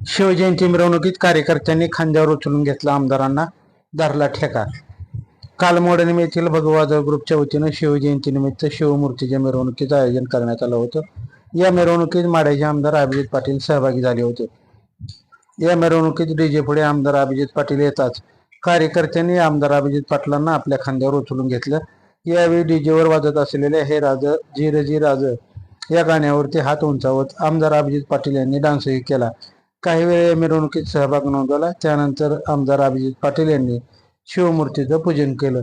शिवजयंती मिरवणुकीत कार्यकर्त्यांनी खांद्यावर उचलून घेतला आमदारांना धरला ठेका. कालमोडणीम येथील भगवादळ ग्रुपच्या वतीनं शिवजयंतीनिमित्त शिवमूर्तीच्या मिरवणुकीचं आयोजन करण्यात आलं होतं. या मिरवणुकीत माड्याचे आमदार अभिजित पाटील सहभागी झाले होते. या मिरवणुकीत डीजे पुढे आमदार अभिजित पाटील येताच कार्यकर्त्यांनी आमदार अभिजित पाटलांना आपल्या खांद्यावर उचलून घेतलं. यावेळी डीजेवर वाजत असलेल्या हे राज जीर झी राज या गाण्यावरती हात उंचावत आमदार अभिजित पाटील यांनी डान्सही केला. काही वेळ या मिरवणुकीत सहभाग नोंदवला. त्यानंतर आमदार अभिजित पाटील यांनी शिवमूर्तीचं पूजन केलं.